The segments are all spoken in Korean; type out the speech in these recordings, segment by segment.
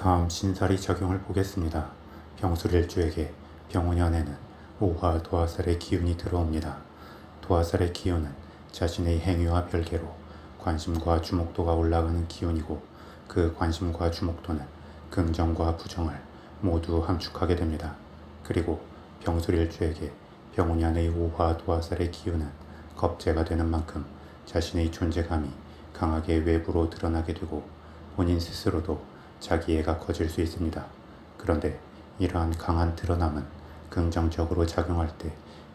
다음 신살이 적용을 보겠습니다. 병술일주에게 병원연에는 오화 도화살의 기운이 들어옵니다. 도화살의 기운은 자신의 행위와 별개로 관심과 주목도가 올라가는 기운이고 그 관심과 주목도는 긍정과 부정을 모두 함축하게 됩니다. 그리고 병술일주에게 병원연의 오화 도화살의 기운은 겁재가 되는 만큼 자신의 존재감이 강하게 외부로 드러나게 되고 본인 스스로도 자기애가 커질 수 있습니다. 그런데 이러한 강한 드러남은 긍정적으로 작용할 때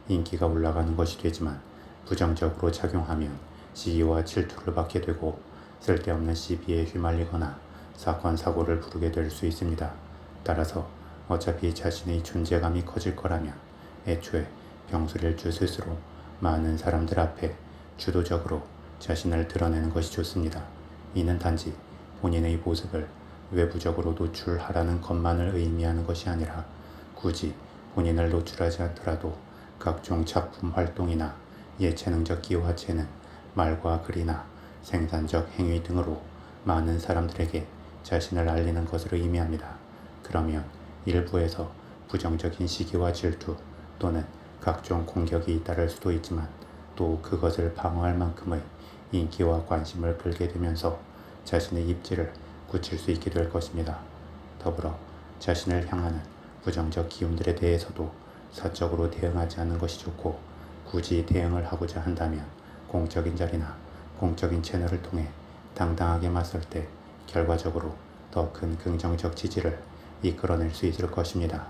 인기가 올라가는 것이 되지만 부정적으로 작용하면 시기와 질투를 받게 되고 쓸데없는 시비에 휘말리거나 사건 사고를 부르게 될 수 있습니다. 따라서 어차피 자신의 존재감이 커질 거라면 애초에 병술일주 스스로 많은 사람들 앞에 주도적으로 자신을 드러내는 것이 좋습니다. 이는 단지 본인의 모습을 외부적으로 노출하라는 것만을 의미하는 것이 아니라 굳이 본인을 노출하지 않더라도 각종 작품 활동이나 예체능적 기와 재능, 말과 글이나 생산적 행위 등으로 많은 사람들에게 자신을 알리는 것을 의미합니다. 그러면 일부에서 부정적인 시기와 질투 또는 각종 공격이 잇따를 수도 있지만 또 그것을 방어할 만큼의 인기와 관심을 끌게 되면서 자신의 입지를 굳힐 수 있게 될 것입니다. 더불어 자신을 향하는 부정적 기운들에 대해서도 사적으로 대응하지 않는 것이 좋고 굳이 대응을 하고자 한다면 공적인 자리나 공적인 채널을 통해 당당하게 맞설 때 결과적으로 더 큰 긍정적 지지를 이끌어낼 수 있을 것입니다.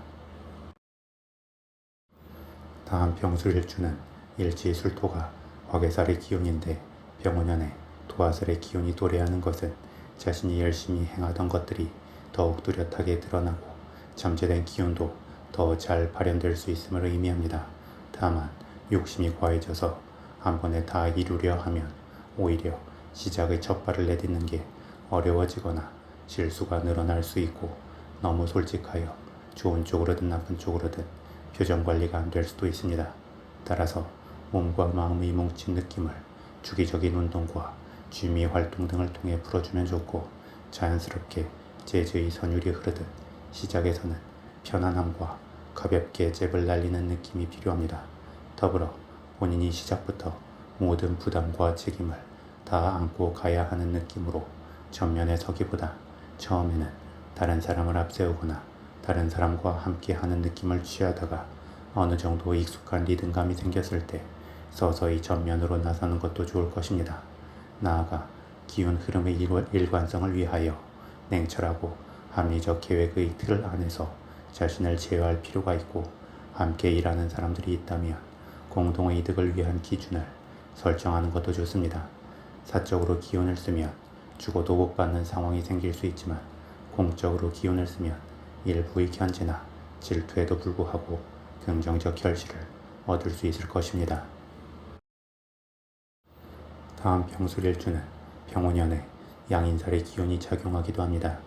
다음 병술일주는 일지 술토가 화개살의 기운인데 병원연에 도화살의 기운이 도래하는 것은 자신이 열심히 행하던 것들이 더욱 뚜렷하게 드러나고 잠재된 기운도 더 잘 발현될 수 있음을 의미합니다. 다만 욕심이 과해져서 한 번에 다 이루려 하면 오히려 시작의 첫 발을 내딛는 게 어려워지거나 실수가 늘어날 수 있고 너무 솔직하여 좋은 쪽으로든 나쁜 쪽으로든 표정 관리가 안 될 수도 있습니다. 따라서 몸과 마음이 뭉친 느낌을 주기적인 운동과 취미 활동 등을 통해 풀어주면 좋고 자연스럽게 재즈의 선율이 흐르듯 시작에서는 편안함과 가볍게 잽을 날리는 느낌이 필요합니다. 더불어 본인이 시작부터 모든 부담과 책임을 다 안고 가야 하는 느낌으로 전면에 서기보다 처음에는 다른 사람을 앞세우거나 다른 사람과 함께 하는 느낌을 취하다가 어느 정도 익숙한 리듬감이 생겼을 때 서서히 전면으로 나서는 것도 좋을 것입니다. 나아가 기운 흐름의 일- 일관성을 위하여 냉철하고 합리적 계획의 틀 안에서 자신을 제어할 필요가 있고 함께 일하는 사람들이 있다면 공동의 이득을 위한 기준을 설정하는 것도 좋습니다. 사적으로 기운을 쓰면 죽어도 못 받는 상황이 생길 수 있지만 공적으로 기운을 쓰면 일부의 견제나 질투에도 불구하고 긍정적 결실을 얻을 수 있을 것입니다. 다음 병술일주는 병원연에 양인살의 기운이 작용하기도 합니다.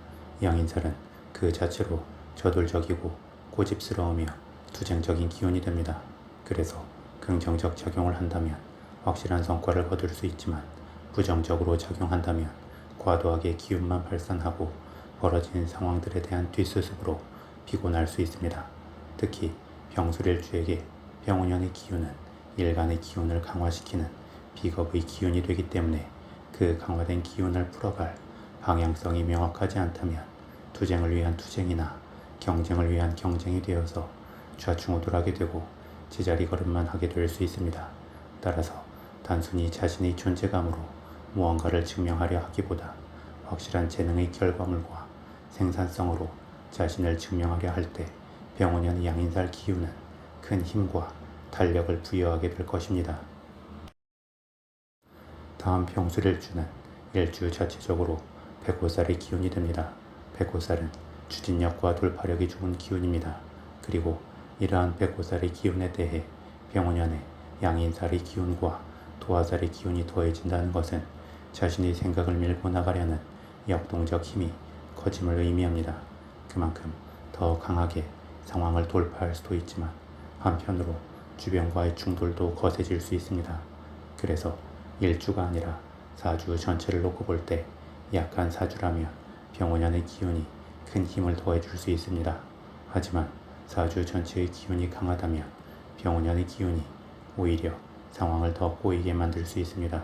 양인살은 그 자체로 저돌적이고 고집스러우며 투쟁적인 기운이 됩니다. 그래서 긍정적 작용을 한다면 확실한 성과를 거둘 수 있지만 부정적으로 작용한다면 과도하게 기운만 발산하고 벌어진 상황들에 대한 뒷수습으로 피곤할 수 있습니다. 특히 병술일주에게 병원연의 기운은 일간의 기운을 강화시키는 비겁의 기운이 되기 때문에 그 강화된 기운을 풀어갈 방향성이 명확하지 않다면 투쟁을 위한 투쟁이나 경쟁을 위한 경쟁이 되어서 좌충우돌하게 되고 제자리 걸음만 하게 될 수 있습니다. 따라서 단순히 자신의 존재감으로 무언가를 증명하려 하기보다 확실한 재능의 결과물과 생산성으로 자신을 증명하려 할 때 병원연 양인살 기운은 큰 힘과 탄력을 부여하게 될 것입니다. 다음 병술일주는 일주 자체적으로 백호살의 기운이 됩니다. 백호살은 추진력과 돌파력이 좋은 기운입니다. 그리고 이러한 백호살의 기운에 대해 병원연의 양인살의 기운과 도화살의 기운이 더해진다는 것은 자신의 생각을 밀고 나가려는 역동적 힘이 커짐을 의미합니다. 그만큼 더 강하게 상황을 돌파할 수도 있지만 한편으로 주변과의 충돌도 거세질 수 있습니다. 그래서 일주가 아니라 사주 전체를 놓고 볼 때 약한 사주라면 병원연의 기운이 큰 힘을 더해줄 수 있습니다. 하지만 사주 전체의 기운이 강하다면 병원연의 기운이 오히려 상황을 더 꼬이게 만들 수 있습니다.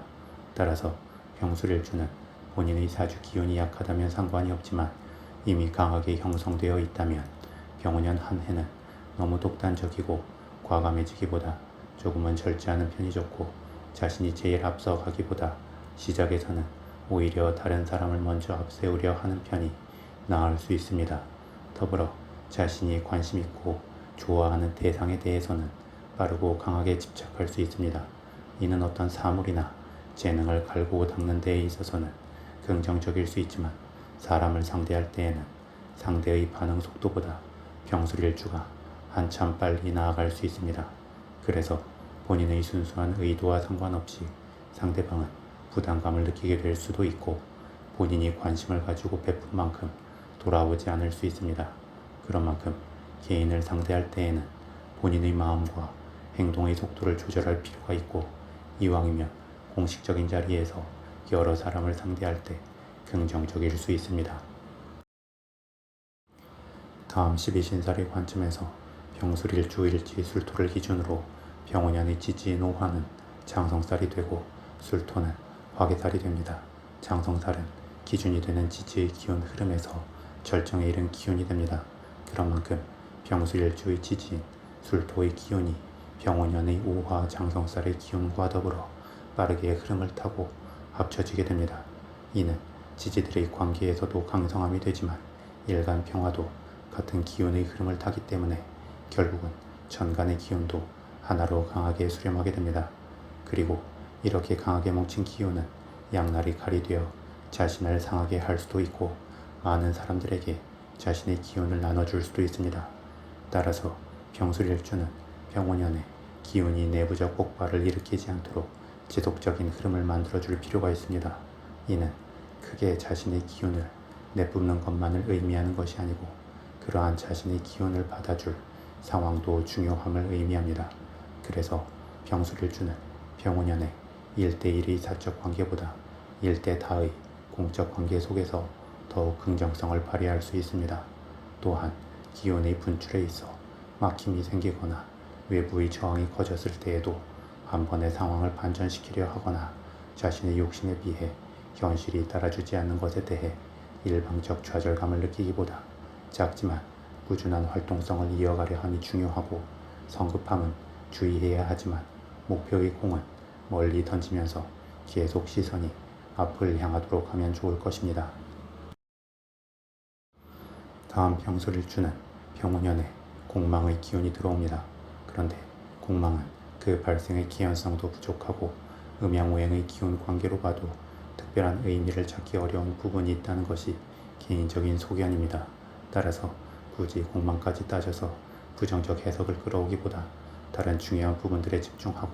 따라서 병술일주는 본인의 사주 기운이 약하다면 상관이 없지만 이미 강하게 형성되어 있다면 병원연 한 해는 너무 독단적이고 과감해지기보다 조금은 절제하는 편이 좋고 자신이 제일 앞서가기보다 시작에서는 오히려 다른 사람을 먼저 앞세우려 하는 편이 나을 수 있습니다. 더불어 자신이 관심 있고 좋아하는 대상에 대해서는 빠르고 강하게 집착할 수 있습니다. 이는 어떤 사물이나 재능을 갈고 닦는 데에 있어서는 긍정적일 수 있지만 사람을 상대할 때에는 상대의 반응 속도보다 병술일주가 한참 빨리 나아갈 수 있습니다. 그래서 본인의 순수한 의도와 상관없이 상대방은 부담감을 느끼게 될 수도 있고 본인이 관심을 가지고 베푼 만큼 돌아오지 않을 수 있습니다. 그런 만큼 개인을 상대할 때에는 본인의 마음과 행동의 속도를 조절할 필요가 있고 이왕이면 공식적인 자리에서 여러 사람을 상대할 때 긍정적일 수 있습니다. 다음 12신살의 관점에서 병술 일주 일지 술토를 기준으로 병원연의 지지인 오화는 장성살이 되고 술토는 화계살이 됩니다. 장성살은 기준이 되는 지지의 기운 흐름에서 절정에 이른 기운이 됩니다. 그런 만큼 병술일주의 지지인 술토의 기운이 병원연의 오화 장성살의 기운과 더불어 빠르게 흐름을 타고 합쳐지게 됩니다. 이는 지지들의 관계에서도 강성함이 되지만 일간 평화도 같은 기운의 흐름을 타기 때문에 결국은 천간의 기운도 하나로 강하게 수렴하게 됩니다. 그리고 이렇게 강하게 뭉친 기운은 양날이 칼이 되어 자신을 상하게 할 수도 있고 많은 사람들에게 자신의 기운을 나눠줄 수도 있습니다. 따라서 병술일주는 병원연에 기운이 내부적 폭발을 일으키지 않도록 지속적인 흐름을 만들어줄 필요가 있습니다. 이는 크게 자신의 기운을 내뿜는 것만을 의미하는 것이 아니고 그러한 자신의 기운을 받아줄 상황도 중요함을 의미합니다. 그래서 병술일주는 병원연의 1대1의 사적 관계보다 1대 다의 공적 관계 속에서 더욱 긍정성을 발휘할 수 있습니다. 또한 기운의 분출에 있어 막힘이 생기거나 외부의 저항이 커졌을 때에도 한 번의 상황을 반전시키려 하거나 자신의 욕심에 비해 현실이 따라주지 않는 것에 대해 일방적 좌절감을 느끼기보다 작지만 꾸준한 활동성을 이어가려 함이 중요하고 성급함은 주의해야 하지만 목표의 공은 멀리 던지면서 계속 시선이 앞을 향하도록 하면 좋을 것입니다. 다음 병술일주는 병운년에 공망의 기운이 들어옵니다. 그런데 공망은 그 발생의 기현성도 부족하고 음양오행의 기운 관계로 봐도 특별한 의미를 찾기 어려운 부분이 있다는 것이 개인적인 소견입니다. 따라서 굳이 공망까지 따져서 부정적 해석을 끌어오기보다 다른 중요한 부분들에 집중하고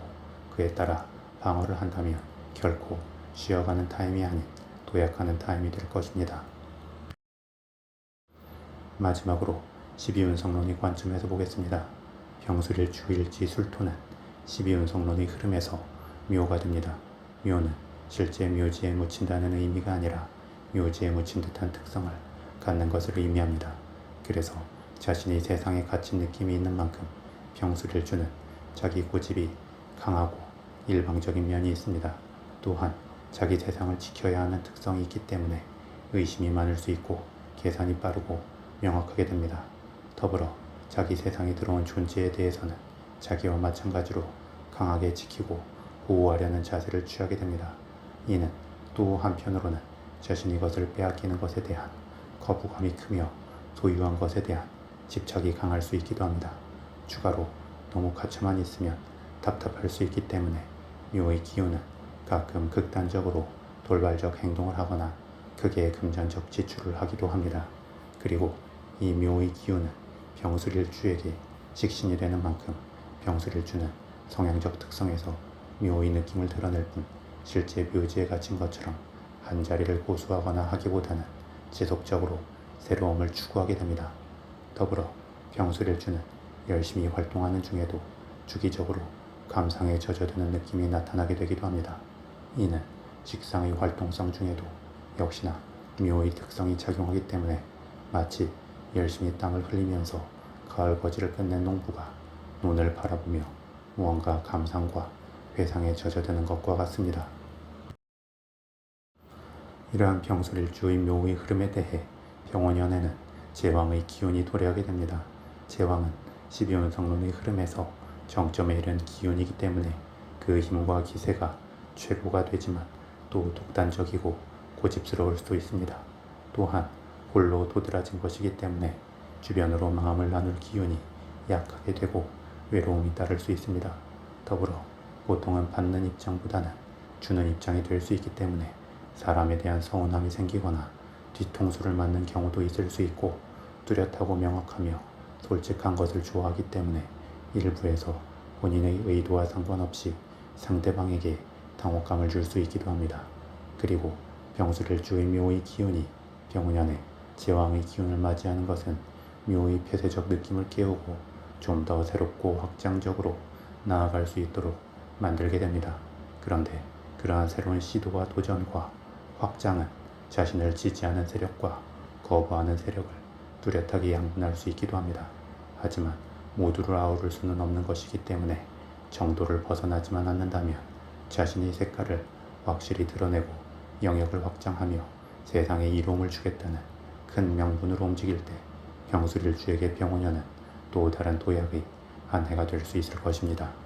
그에 따라 방어를 한다면 결코 쉬어가는 타임이 아닌 도약하는 타임이 될 것입니다. 마지막으로 12운성론의 관점에서 보겠습니다. 병술일 주일지 술토는 12운성론의 흐름에서 묘가 됩니다. 묘는 실제 묘지에 묻힌다는 의미가 아니라 묘지에 묻힌 듯한 특성을 갖는 것을 의미합니다. 그래서 자신이 세상에 갇힌 느낌이 있는 만큼 병술일주는 자기 고집이 강하고 일방적인 면이 있습니다. 또한 자기 세상을 지켜야 하는 특성이 있기 때문에 의심이 많을 수 있고 계산이 빠르고 명확하게 됩니다. 더불어 자기 세상에 들어온 존재에 대해서는 자기와 마찬가지로 강하게 지키고 보호하려는 자세를 취하게 됩니다. 이는 또 한편으로는 자신이 것을 빼앗기는 것에 대한 거부감이 크며 소유한 것에 대한 집착이 강할 수 있기도 합니다. 추가로 너무 갇혀만 있으면 답답할 수 있기 때문에 묘의 기운은 가끔 극단적으로 돌발적 행동을 하거나 크게 금전적 지출을 하기도 합니다. 그리고 이 묘의 기운은 병술일주에게 직신이 되는 만큼 병술일주는 성향적 특성에서 묘의 느낌을 드러낼 뿐 실제 묘지에 갇힌 것처럼 한 자리를 고수하거나 하기보다는 지속적으로 새로움을 추구하게 됩니다. 더불어 병술일주는 열심히 활동하는 중에도 주기적으로 감상에 젖어드는 느낌이 나타나게 되기도 합니다. 이는 직상의 활동성 중에도 역시나 묘의 특성이 작용하기 때문에 마치 열심히 땅을 흘리면서 가을 거지를 끝낸 농부가 논을 바라보며 무언가 감상과 회상에 젖어드는 것과 같습니다. 이러한 병술일주의 묘의 흐름에 대해 병원연에는 제왕의 기운이 도래하게 됩니다. 제왕은 12운성론의 흐름에서 정점에 이른 기운이기 때문에 그 힘과 기세가 최고가 되지만 또 독단적이고 고집스러울 수도 있습니다. 또한 홀로 도드라진 것이기 때문에 주변으로 마음을 나눌 기운이 약하게 되고 외로움이 따를 수 있습니다. 더불어 보통은 받는 입장보다는 주는 입장이 될 수 있기 때문에 사람에 대한 서운함이 생기거나 뒤통수를 맞는 경우도 있을 수 있고 뚜렷하고 명확하며 솔직한 것을 좋아하기 때문에 일부에서 본인의 의도와 상관없이 상대방에게 당혹감을 줄 수 있기도 합니다. 그리고 병수일주의 묘의 기운이 병운년에 제왕의 기운을 맞이하는 것은 묘의 폐쇄적 느낌을 깨우고 좀 더 새롭고 확장적으로 나아갈 수 있도록 만들게 됩니다. 그런데 그러한 새로운 시도와 도전과 확장은 자신을 지지하는 세력과 거부하는 세력을 뚜렷하게 양분할 수 있기도 합니다. 하지만 모두를 아우를 수는 없는 것이기 때문에 정도를 벗어나지만 않는다면 자신의 색깔을 확실히 드러내고 영역을 확장하며 세상에 이로움을 주겠다는 큰 명분으로 움직일 때 병수일주에게 병원연은 또 다른 도약의 한 해가 될 수 있을 것입니다.